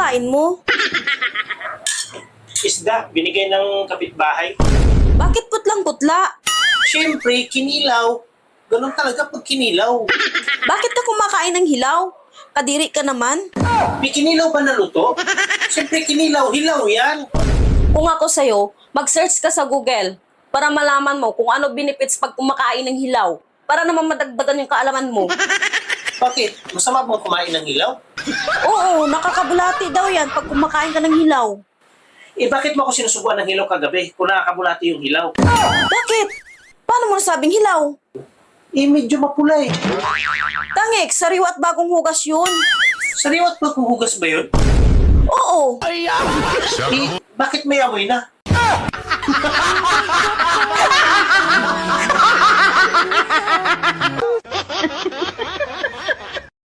kinakain mo? Isda, binigay ng kapitbahay. Bakit putlang-putla? Siyempre, kinilaw. Ganun talaga pag kinilaw. Bakit ka kumakain ng hilaw? Kadiri ka naman. May kinilaw ba na luto? Siyempre, kinilaw. Hilaw yan. Kung ako sa'yo, mag-search ka sa Google para malaman mo kung ano benefits pag kumakain ng hilaw. Para naman madagdagan yung kaalaman mo. Bakit? Masama bang kumain ng hilaw? Oo, nakakabulati daw yan pag kumakain ka ng hilaw. Eh, bakit mo ako sinusubuan ng hilaw kagabi kung nakakabulati yung hilaw? Bakit? Paano mo nasabing hilaw? Eh, medyo mapula eh. Tangik, sariwa at bagong hugas yun. Sariwat maghuhugas ba yun? Oo, Eh, bakit may amoy na?